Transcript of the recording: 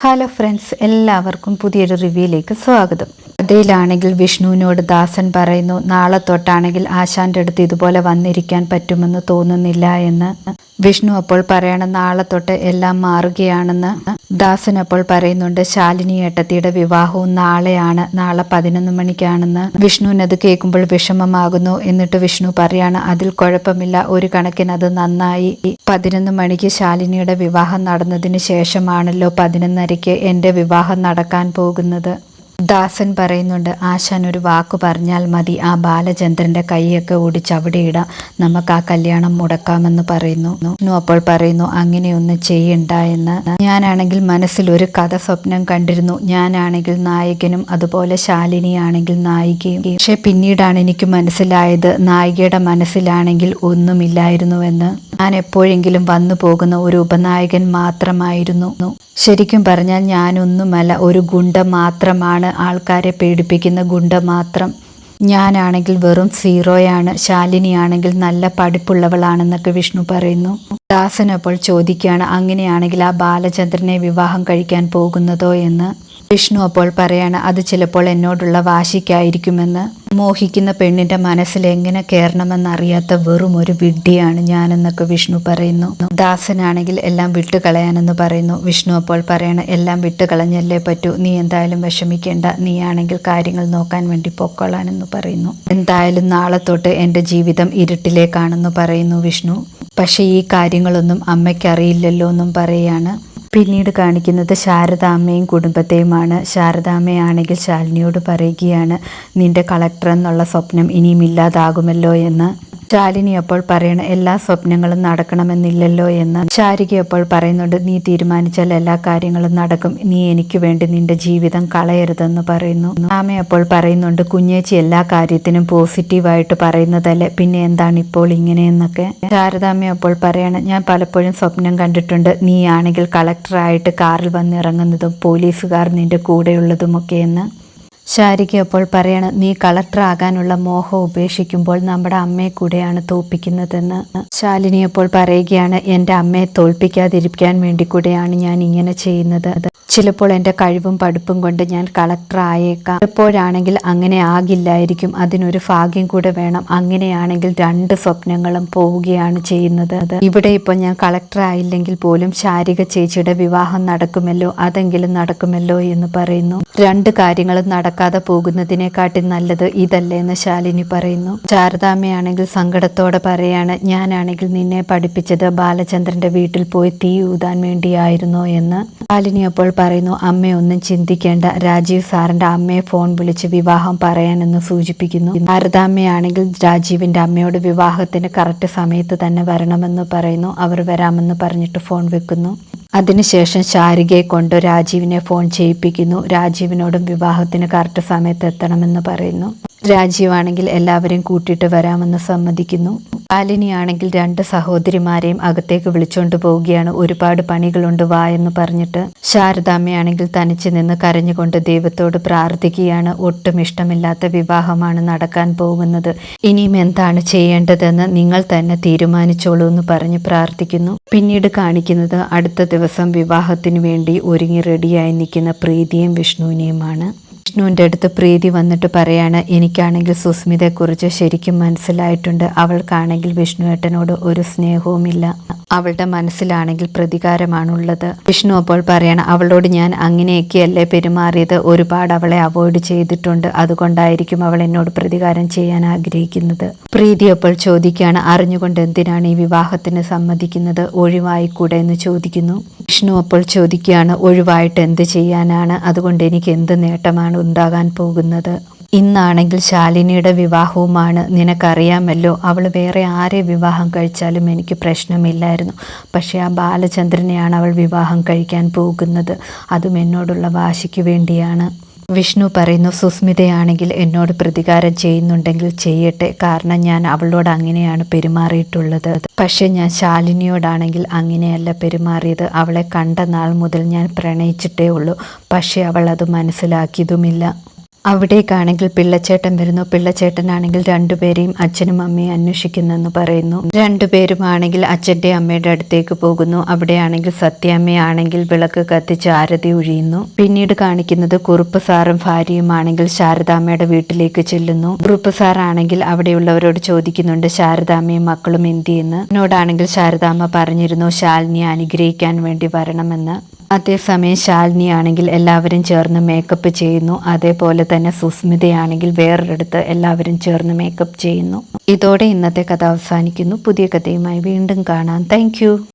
Hello friends എല്ലാവർക്കും പുതിയൊരു റിവ്യൂയിലേക്ക് സ്വാഗതം. കഥയിലാണെങ്കിൽ വിഷ്ണുവിനോട് ദാസൻ പറയുന്നു നാളെ തൊട്ടാണെങ്കിൽ ആശാന്റെ അടുത്ത് ഇതുപോലെ വന്നിരിക്കാൻ പറ്റുമെന്ന് തോന്നുന്നില്ല എന്ന്. വിഷ്ണു അപ്പോൾ പറയണം നാളെ തൊട്ട് എല്ലാം മാറുകയാണെന്ന്. ദാസൻ അപ്പോൾ പറയുന്നുണ്ട് ശാലിനി ഏട്ടത്തിയുടെ വിവാഹവും നാളെയാണ് നാളെ പതിനൊന്ന് മണിക്കാണെന്ന്. വിഷ്ണുവിനത് കേൾക്കുമ്പോൾ വിഷമമാകുന്നു എന്നിട്ട് വിഷ്ണു പറയാണ് അതിൽ കുഴപ്പമില്ല ഒരു കണക്കിന് അത് നന്നായി. പതിനൊന്ന് മണിക്ക് ശാലിനിയുടെ വിവാഹം നടന്നതിന് ശേഷമാണല്ലോ പതിനൊന്നരയ്ക്ക് എന്റെ വിവാഹം നടക്കാൻ പോകുന്നത്. ദാസൻ പറയുന്നുണ്ട് ആശാൻ ഒരു വാക്ക് പറഞ്ഞാൽ മതി. ആ ബാലചന്ദ്രന്റെ കൈയൊക്കെ ഓടിച്ച് അവിടെ ഇടാം. നമുക്ക് ആ കല്യാണം മുടക്കാമെന്ന് പറയുന്നു. അപ്പോൾ പറയുന്നു അങ്ങനെയൊന്നും ചെയ്യണ്ട എന്ന്. ഞാനാണെങ്കിൽ മനസ്സിൽ ഒരു കഥ സ്വപ്നം കണ്ടിരുന്നു. ഞാനാണെങ്കിൽ നായകനും അതുപോലെ ശാലിനിയാണെങ്കിൽ നായികയും. പക്ഷെ പിന്നീടാണ് എനിക്ക് മനസ്സിലായത് നായികയുടെ മനസ്സിലാണെങ്കിൽ ഒന്നുമില്ലായിരുന്നുവെന്ന് ഞാൻ എപ്പോഴെങ്കിലും വന്നു പോകുന്ന ഒരു ഉപനായകൻ മാത്രമായിരുന്നു. ശരിക്കും പറഞ്ഞാൽ ഞാനൊന്നുമല്ല ഒരു ഗുണ്ട മാത്രമാണ് ആൾക്കാരെ പേടിപ്പിക്കുന്ന ഗുണ്ട മാത്രം. ഞാനാണെങ്കിൽ വെറും സീറോയാണ് ശാലിനിയാണെങ്കിൽ നല്ല പഠിപ്പുള്ളവളാണെന്നൊക്കെ വിഷ്ണു പറയുന്നു. ദാസൻ അപ്പോൾ ചോദിക്കുകയാണ് അങ്ങനെയാണെങ്കിൽ ആ ബാലചന്ദ്രനെ വിവാഹം കഴിക്കാൻ പോകുന്നതോ? എന്ന്. വിഷ്ണു അപ്പോൾ പറയാണ് അത് ചിലപ്പോൾ എന്നോടുള്ള വാശിക്കായിരിക്കുമെന്ന്. മോഹിക്കുന്ന പെണ്ണിന്റെ മനസ്സിൽ എങ്ങനെ കയറണമെന്ന് അറിയാത്ത വെറും ഒരു വിഡ്ഢിയാണ് ഞാനെന്നൊക്കെ വിഷ്ണു പറയുന്നു. ദാസനാണെങ്കിൽ എല്ലാം വിട്ടുകളയാനെന്ന് പറയുന്നു. വിഷ്ണു അപ്പോൾ പറയണ എല്ലാം വിട്ടുകളഞ്ഞല്ലേ പറ്റൂ. നീ എന്തായാലും വിഷമിക്കേണ്ട. നീയാണെങ്കിൽ കാര്യങ്ങൾ നോക്കാൻ വേണ്ടി പൊക്കോളാനെന്ന് പറയുന്നു. എന്തായാലും നാളെ തൊട്ട് എന്റെ ജീവിതം ഇരുട്ടിലേക്കാണെന്ന് പറയുന്നു വിഷ്ണു. പക്ഷേ ഈ കാര്യങ്ങളൊന്നും അമ്മയ്ക്ക് അറിയില്ലല്ലോ എന്നും പറയുകയാണ് പിന്നീട് കാണിക്കുന്നത് ശാരദാമ്മയും കുടുംബത്തെയുമാണ്. ശാരദാമ്മയാണെങ്കിൽ ശാലിനിയോട് പറയുകയാണ് നിന്റെ കളക്ടർ എന്നുള്ള സ്വപ്നം ഇനിയും ഇല്ലാതാകുമല്ലോ എന്ന്. ശാലിനി അപ്പോൾ പറയണ എല്ലാ സ്വപ്നങ്ങളും നടക്കണമെന്നില്ലല്ലോ എന്ന് ശാരിക അപ്പോൾ പറയുന്നുണ്ട് നീ തീരുമാനിച്ചാൽ എല്ലാ കാര്യങ്ങളും നടക്കും. നീ എനിക്ക് വേണ്ടി നിന്റെ ജീവിതം കളയരുതെന്ന് പറയുന്നു. ആമ അപ്പോൾ പറയുന്നുണ്ട് കുഞ്ഞേച്ചി എല്ലാ കാര്യത്തിനും പോസിറ്റീവായിട്ട് പറയുന്നതല്ലേ. പിന്നെ എന്താണ് ഇപ്പോൾ ഇങ്ങനെയെന്നൊക്കെ? ശാരദാമ്മ അപ്പോൾ പറയണം ഞാൻ പലപ്പോഴും സ്വപ്നം കണ്ടിട്ടുണ്ട്. നീ ആണെങ്കിൽ കളക്ടറായിട്ട് കാറിൽ വന്നിറങ്ങുന്നതും പോലീസുകാർ നിന്റെ കൂടെയുള്ളതുമൊക്കെ എന്ന്. ശാരിക അപ്പോൾ പറയണം നീ കളക്ടറാകാനുള്ള മോഹം ഉപേക്ഷിക്കുമ്പോൾ നമ്മുടെ അമ്മയെ കൂടെയാണ് തോൽപ്പിക്കുന്നതെന്ന്. ശാലിനി അപ്പോൾ പറയുകയാണ് എന്റെ അമ്മയെ തോൽപ്പിക്കാതിരിക്കാൻ വേണ്ടി കൂടെയാണ് ഞാൻ ഇങ്ങനെ ചെയ്യുന്നത്. ചിലപ്പോൾ എന്റെ കഴിവും പഠിപ്പും കൊണ്ട് ഞാൻ കളക്ടർ ആയേക്കാം ചിലപ്പോഴാണെങ്കിൽ അങ്ങനെ ആകില്ലായിരിക്കും അതിനൊരു ഭാഗ്യം കൂടെ വേണം. അങ്ങനെയാണെങ്കിൽ രണ്ട് സ്വപ്നങ്ങളും പോവുകയാണ് ചെയ്യുന്നത്. ഇവിടെ ഇപ്പോൾ ഞാൻ കളക്ടർ ആയില്ലെങ്കിൽ പോലും ശാരിക ചേച്ചിയുടെ വിവാഹം നടക്കുമല്ലോ അതെങ്കിലും നടക്കുമല്ലോ എന്ന് പറയുന്നു. രണ്ട് കാര്യങ്ങളും നടക്കാതെ പോകുന്നതിനെക്കാട്ടി നല്ലത് ഇതല്ലേ എന്ന് ശാലിനി പറയുന്നു. ശാരദാമ്മയാണെങ്കിൽ സങ്കടത്തോടെ പറയാണ് ഞാനാണെങ്കിൽ നിന്നെ പഠിപ്പിച്ചത് ബാലചന്ദ്രന്റെ വീട്ടിൽ പോയി തീ ഊതാൻ വേണ്ടിയായിരുന്നു എന്ന്. ശാലിനി അപ്പോൾ പറയുന്നു അമ്മയൊന്നും ചിന്തിക്കേണ്ട. രാജീവ് സാറിന്റെ അമ്മയെ ഫോൺ വിളിച്ച് വിവാഹം പറയാനെന്ന് സൂചിപ്പിക്കുന്നു. ശാരദാമ്മയാണെങ്കിൽ രാജീവിന്റെ അമ്മയോട് വിവാഹത്തിന് കറക്റ്റ് സമയത്ത് തന്നെ വരണമെന്ന് പറയുന്നു. അവർ വരാമെന്ന് പറഞ്ഞിട്ട് ഫോൺ വെക്കുന്നു. അതിനുശേഷം ശാരികയെ കൊണ്ട് രാജീവിനെ ഫോൺ ചെയ്യിപ്പിക്കുന്നു. രാജീവിനോടും വിവാഹത്തിന് കറക്റ്റ് സമയത്ത് എത്തണമെന്ന് പറയുന്നു. രാജീവാണെങ്കിൽ എല്ലാവരെയും കൂട്ടിയിട്ട് വരാമെന്ന് സമ്മതിക്കുന്നു. ആലിനിയാണെങ്കിൽ രണ്ട് സഹോദരിമാരെയും അകത്തേക്ക് വിളിച്ചുകൊണ്ട് പോവുകയാണ്. ഒരുപാട് പണികളുണ്ട് വാ എന്ന് പറഞ്ഞിട്ട്. ശാരദാമ്മയാണെങ്കിൽ തനിച്ച് നിന്ന് കരഞ്ഞുകൊണ്ട് ദൈവത്തോട് പ്രാർത്ഥിക്കുകയാണ്. ഒട്ടും ഇഷ്ടമില്ലാത്ത വിവാഹമാണ് നടക്കാൻ പോകുന്നത്. ഇനിയും എന്താണ് ചെയ്യേണ്ടതെന്ന് നിങ്ങൾ തന്നെ തീരുമാനിച്ചോളൂ എന്ന് പറഞ്ഞ് പ്രാർത്ഥിക്കുന്നു. പിന്നീട് കാണിക്കുന്നത് അടുത്ത ദിവസം വിവാഹത്തിനു വേണ്ടി ഒരുങ്ങി റെഡിയായി നിൽക്കുന്ന പ്രീതിയും വിഷ്ണുവിനെയുമാണ്. വിഷ്ണുവിന്റെ അടുത്ത് പ്രീതി വന്നിട്ട് പറയാണ് എനിക്കാണെങ്കിൽ സുസ്മിതയെക്കുറിച്ച് ശരിക്കും മനസ്സിലായിട്ടുണ്ട്. അവൾക്കാണെങ്കിൽ വിഷ്ണുവേട്ടനോട് ഒരു സ്നേഹവുമില്ല. അവളുടെ മനസ്സിലാണെങ്കിൽ പ്രതികാരമാണുള്ളത്. വിഷ്ണു അപ്പോൾ പറയണം അവളോട് ഞാൻ അങ്ങനെയൊക്കെയല്ലേ പെരുമാറിയത്? ഒരുപാട് അവളെ അവോയ്ഡ് ചെയ്തിട്ടുണ്ട്. അതുകൊണ്ടായിരിക്കും അവൾ എന്നോട് പ്രതികാരം ചെയ്യാൻ ആഗ്രഹിക്കുന്നത്. പ്രീതി അപ്പോൾ ചോദിക്കുകയാണ് അറിഞ്ഞുകൊണ്ട് എന്തിനാണ് ഈ വിവാഹത്തിന് സമ്മതിക്കുന്നത്? ഒഴിവായിക്കൂടെ? എന്ന് ചോദിക്കുന്നു. വിഷ്ണു അപ്പോൾ ചോദിക്കുകയാണ് ഒഴിവായിട്ട് എന്ത് ചെയ്യാനാണ്? അതുകൊണ്ട് എനിക്ക് എന്ത് നേട്ടമാണ് ഉണ്ടാകാൻ പോകുന്നത്? ഇന്നാണെങ്കിൽ ശാലിനിയുടെ വിവാഹവുമാണ് നിനക്കറിയാമല്ലോ. അവൾ വേറെ ആരെ വിവാഹം കഴിച്ചാലും എനിക്ക് പ്രശ്നമില്ലായിരുന്നു. പക്ഷേ ആ ബാലചന്ദ്രനെയാണ് അവൾ വിവാഹം കഴിക്കാൻ പോകുന്നത്. അതും എന്നോടുള്ള വാശിക്ക് വേണ്ടിയാണ്. വിഷ്ണു പറയുന്നു സുസ്മിതയാണെങ്കിൽ എന്നോട് പ്രതികാരം ചെയ്യുന്നുണ്ടെങ്കിൽ ചെയ്യട്ടെ. കാരണം ഞാൻ അവളോട് അങ്ങനെയാണ് പെരുമാറിയിട്ടുള്ളത്. പക്ഷേ ഞാൻ ശാലിനിയോടാണെങ്കിൽ അങ്ങനെയല്ല പെരുമാറിയത്. അവളെ കണ്ട നാൾ മുതൽ ഞാൻ പ്രണയിച്ചിട്ടേ ഉള്ളൂ. പക്ഷേ അവൾ അത് മനസ്സിലാക്കിയതുമില്ല. അവിടേക്കാണെങ്കിൽ പിള്ളച്ചേട്ടൻ വരുന്നു. പിള്ളച്ചേട്ടനാണെങ്കിൽ രണ്ടുപേരെയും അച്ഛനും അമ്മയും അന്വേഷിക്കുന്നെന്ന് പറയുന്നു. രണ്ടുപേരുമാണെങ്കിൽ അച്ഛന്റെ അമ്മയുടെ അടുത്തേക്ക് പോകുന്നു. അവിടെയാണെങ്കിൽ സത്യാമ്മയാണെങ്കിൽ വിളക്ക് കത്തിച്ച് ആരതി ഒഴിയുന്നു. പിന്നീട് കാണിക്കുന്നത് കുറുപ്പ് സാറും ഭാര്യയുമാണെങ്കിൽ ശാരദാമ്മയുടെ വീട്ടിലേക്ക് ചെല്ലുന്നു. കുറുപ്പ് സാറാണെങ്കിൽ അവിടെയുള്ളവരോട് ചോദിക്കുന്നുണ്ട് ശാരദാമ്മയും മക്കളും എന്തിയെന്ന് എന്നോടാണെങ്കിൽ ശാരദാമ്മ പറഞ്ഞിരുന്നു ശാലിനിയെ അനുഗ്രഹിക്കാൻ വേണ്ടി വരണമെന്ന്. അതേസമയം ശാലിനി ആണെങ്കിൽ എല്ലാവരും ചേർന്ന് മേക്കപ്പ് ചെയ്യുന്നു. അതേപോലെ തന്നെ സുസ്മിതയാണെങ്കിൽ വേറൊരിടത്ത് എല്ലാവരും ചേർന്ന് മേക്കപ്പ് ചെയ്യുന്നു. ഇതോടെ ഇന്നത്തെ കഥ അവസാനിക്കുന്നു. പുതിയ കഥയുമായി വീണ്ടും കാണാം. താങ്ക്